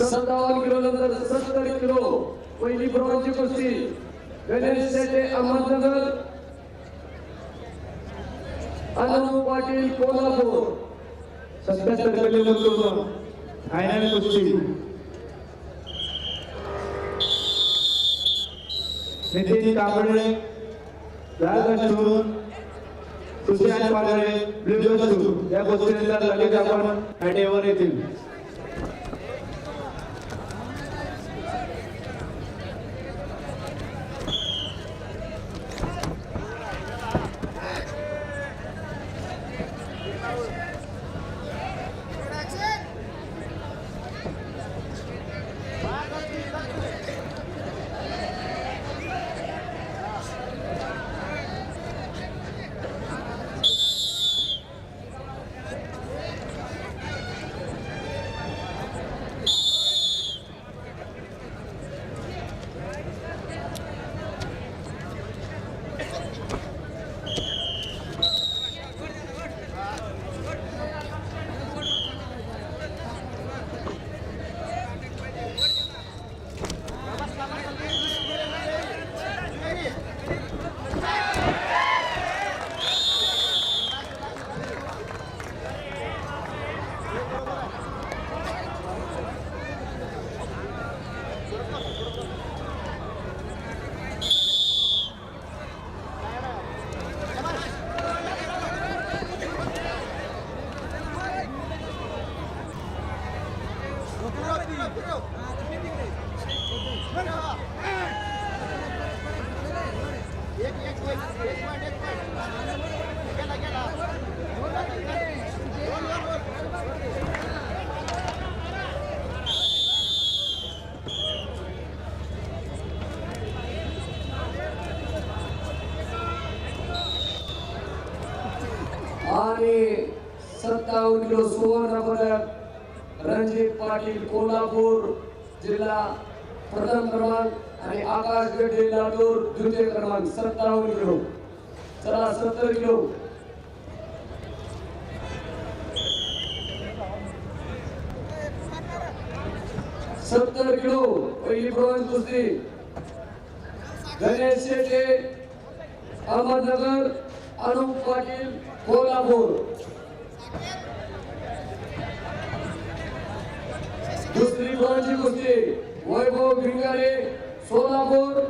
सत्तावन्न किलो नंतर सत्तर किलो पहिली ब्रॉन्झची कुस्ती. गणेश शेटे अहमदनगर. अनु पाटील कोल्हापूर. सत्याहत्तर किलो नंतर फायनल कुस्ती. नितीन कांबळे लाल गस्टून सुशांत पागळे ब्ल्यू गस्टू या गोष्टीनंतर लगेच आपण अड्डेवर येतील. आणि सत्तावन्न किलो सुवर्ण पदक. रणजित पाटील कोल्हापूर जिल्हा प्रथम क्रमांक आणि आकाश गड्डे लातूर द्वितीय क्रमांक सत्तावन्न किलो. चला सत्तर किलो. सत्तर किलो पहिली ब्रॉन्झ दुसरी गणेश शेटे अहमदनगर अनुप पाटील कोल्हापूर. दुसरी ब्रॉन्झची कुस्ती वैभव भिंगारे सोलापूर.